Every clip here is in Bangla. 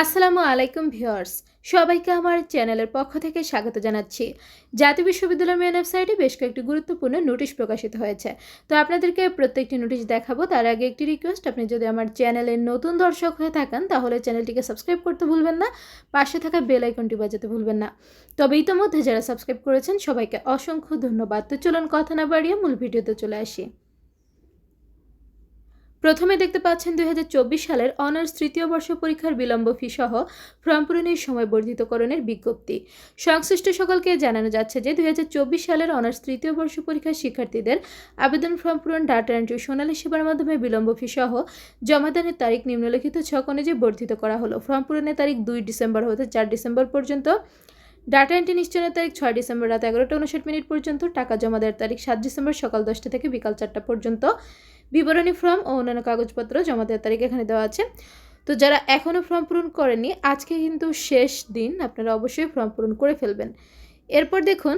আসসালামু আলাইকুম ভিউয়ার্স, সবাইকে আমার চ্যানেলের পক্ষ থেকে স্বাগত জানাচ্ছি। জাতীয় বিশ্ববিদ্যালয় মেন ওয়েবসাইটে বেশ কয়েকটি গুরুত্বপূর্ণ নোটিশ প্রকাশিত হয়েছে। তো আপনাদেরকে প্রত্যেকটি নোটিশ দেখাবো, তার আগে একটি রিকোয়েস্ট আপনি যদি আমার চ্যানেলের নতুন দর্শক হয়ে থাকেন, তাহলে চ্যানেলটিকে সাবস্ক্রাইব করতে ভুলবেন না, পাশে থাকা বেল আইকনটি বাজাতে ভুলবেন না। তবে ইতোমধ্যে যারা সাবস্ক্রাইব করেছেন, সবাইকে অসংখ্য ধন্যবাদ। তো চলুন কথা না বাড়িয়ে মূল ভিডিওতে চলে আসি। প্রথমে দেখতে পাচ্ছেন দুই হাজার চব্বিশ সালের অনার্স তৃতীয় বর্ষ পরীক্ষার বিলম্ব ফি সহ ফর্ম পূরণের সময় বর্ধিতকরণের বিজ্ঞপ্তি। সংশ্লিষ্ট সকলকে জানানো যাচ্ছে যে দুই হাজার চব্বিশ সালের অনার্স তৃতীয় বর্ষ পরীক্ষার শিক্ষার্থীদের আবেদন ফর্ম পূরণ ডাটা এন্ট্রি, সোনালী সেবার মাধ্যমে বিলম্ব ফি সহ জমাদানের তারিখ নিম্নলিখিত ছক অনুযায়ী বর্ধিত করা হলো। ফর্ম পূরণের তারিখ দুই ডিসেম্বর হতে চার ডিসেম্বর পর্যন্ত ডাটা এন্ট্রি নিশ্চয়নের তারিখ ছয় ডিসেম্বর রাত এগারোটা উনষাট মিনিট পর্যন্ত, টাকা জমা দেওয়ার তারিখ সাত ডিসেম্বর সকাল দশটা থেকে বিকাল চারটা পর্যন্ত। বিবরণী ফর্ম ও অন্যান্য কাগজপত্র জমা দেওয়ার তারিখ এখানে দেওয়া আছে। তো যারা এখনও ফর্ম পূরণ করেনি আজকে কিন্তু শেষ দিন, আপনারা অবশ্যই ফর্ম পূরণ করে ফেলবেন। এরপর দেখুন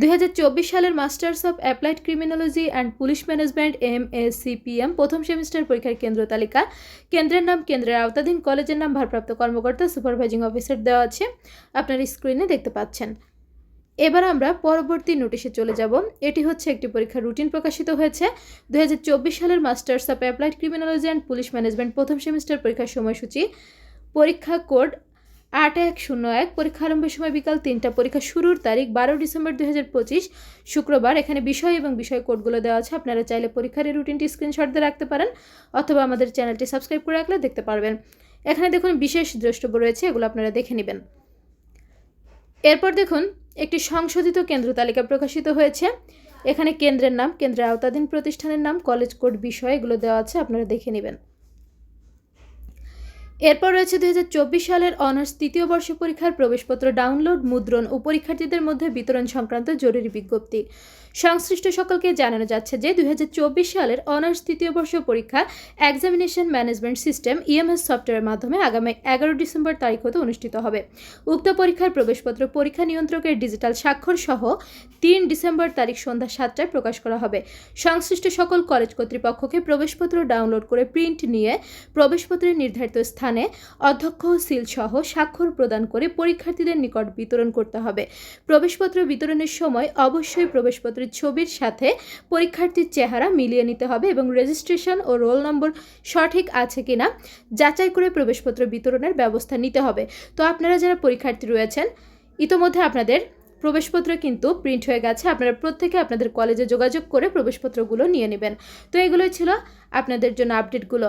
দুই হাজার চব্বিশ সালের masters of applied criminology and police management M S CPM প্রথম সেমিস্টার পরীক্ষার কেন্দ্র তালিকা। কেন্দ্রের নাম, কেন্দ্রের আওতাধীন কলেজের নাম ভারপ্রাপ্ত কর্মকর্তা, সুপারভাইজিং অফিসার দেওয়া আছে। আপনার স্ক্রিনে দেখতে পাচ্ছেন। এবার আমরা পরবর্তী নোটিশে চলে যাব। এটি হচ্ছে একটি পরীক্ষার রুটিন প্রকাশিত হয়েছে। দুই হাজার চব্বিশ সালের masters of applied criminology and police management প্রথম সেমিস্টার পরীক্ষার সময়সূচি, পরীক্ষা কোড আট এক শূন্য এক পরীক্ষা আরম্ভের সময় বিকাল তিনটা, পরীক্ষা শুরুর তারিখ বারো ডিসেম্বর দু হাজার পঁচিশ। শুক্রবার এখানে বিষয় এবং বিষয় কোডগুলো দেওয়া আছে। আপনারা চাইলে পরীক্ষার এই রুটিনটি স্ক্রিনশট দিয়ে রাখতে পারেন অথবা আমাদের চ্যানেলটি সাবস্ক্রাইব করে রাখলে দেখতে পারবেন। এখানে দেখুন বিশেষ দ্রষ্টব্য রয়েছে, এগুলো আপনারা দেখে নেবেন। এরপর দেখুন, একটি সংশোধিত কেন্দ্র তালিকা প্রকাশিত হয়েছে। এখানে কেন্দ্রের নাম, কেন্দ্রের আওতাধীন প্রতিষ্ঠানের নাম, কলেজ কোড বিষয় এগুলো দেওয়া আছে, আপনারা দেখে নেবেন। এরপর রয়েছে দুই হাজার চব্বিশ সালের অনার্স তৃতীয় বর্ষ পরীক্ষার প্রবেশপত্র ডাউনলোড, মুদ্রণ ও পরীক্ষার্থীদের মধ্যে বিতরণ সংক্রান্ত জরুরি বিজ্ঞপ্তি। সংশ্লিষ্ট সকলকে জানানো যাচ্ছে যে, দুই হাজার চব্বিশ সালের অনার্স তৃতীয় বর্ষ পরীক্ষা এক্সামিনেশন ম্যানেজমেন্ট সিস্টেম ইএমএস সফটওয়্যারের মাধ্যমে আগামী এগারো ডিসেম্বর তারিখ হতে অনুষ্ঠিত হবে। উক্ত পরীক্ষার প্রবেশপত্র পরীক্ষা নিয়ন্ত্রকের ডিজিটাল স্বাক্ষর সহ তিন ডিসেম্বর তারিখ সন্ধ্যা সাতটায় প্রকাশ করা হবে। সংশ্লিষ্ট সকল কলেজ কর্তৃপক্ষকে প্রবেশপত্র ডাউনলোড করে প্রিন্ট নিয়ে প্রবেশপত্রের নির্ধারিত স্থানে অধ্যক্ষ সিল সহ স্বাক্ষর প্রদান করে পরীক্ষার্থীদের নিকট বিতরণ করতে হবে। প্রবেশপত্র বিতরণের সময় অবশ্যই প্রবেশপত্রের ছবির সাথে পরীক্ষার্থীর চেহারা মিলিয়ে নিতে হবে এবং রেজিস্ট্রেশন ও রোল নম্বর সঠিক আছে কিনা যাচাই করে প্রবেশপত্র বিতরণের ব্যবস্থা নিতে হবে। তো আপনারা যারা পরীক্ষার্থী রয়েছেন, ইতোমধ্যে আপনাদের প্রবেশপত্র কিন্তু প্রিন্ট হয়ে গেছে। আপনারা প্রত্যেকে আপনাদের কলেজে যোগাযোগ করে প্রবেশপত্রগুলো নিয়ে নেবেন। তো এগুলোই ছিল আপনাদের জন্য আপডেটগুলো